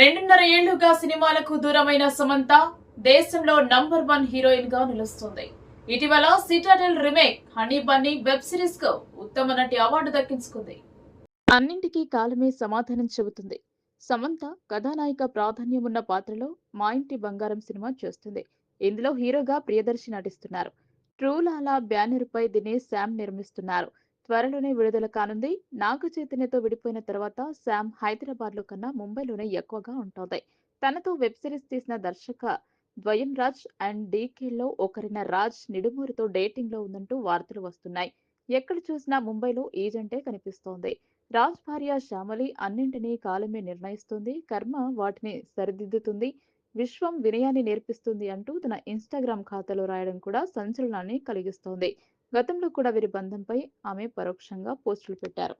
రెండున్నర ఏళ్ళుగా సినిమాలకు దూరమైన సమంత దేశంలో నంబర్ వన్ హీరోయిన్గా నిలుస్తుంది. ఇటీవల Citadel remake Honey Bunny web సిరీస్కు ఉత్తమ నటి అవార్డు దక్కించుకుంది. అన్నింటికీ కాలమే సమాధానం చెబుతుంది. సమంత కథానాయిక ప్రాధాన్యం ఉన్న పాత్రలో మా ఇంటి బంగారం సినిమా చేస్తుంది. ఇందులో హీరోగా ప్రియదర్శి నటిస్తున్నారు. ట్రూలాలా బ్యానర్ పై దినేష్ శామ్ నిర్మిస్తున్నారు. త్వరలోనే విడుదల కానుంది. నాగ చైతన్యతో విడిపోయిన తర్వాత శామ్ హైదరాబాద్లో కన్నా ముంబైలోనే ఎక్కువగా ఉంటుంది. తనతో వెబ్ సిరీస్ తీసిన దర్శక ద్వయం రాజ్ అండ్ డీకేలో ఒకరైన రాజ్ నిడుమూరితో డేటింగ్లో ఉందంటూ వార్తలు వస్తున్నాయి. ఎక్కడ చూసినా ముంబైలో ఏజెంటే కనిపిస్తోంది. రాజ్ భార్య శ్యామలి అన్నింటినీ కాలమే నిర్ణయిస్తుంది. కర్మ వాటిని సరిదిద్దుతుంది. విశ్వం వినయాన్ని నేర్పిస్తుంది అంటూ తన ఇన్స్టాగ్రామ్ ఖాతాలో రాయడం కూడా సంచలనాన్ని కలిగిస్తోంది. గతంలో కూడా వీరి బంధంపై ఆమె పరోక్షంగా పోస్టులు పెట్టారు.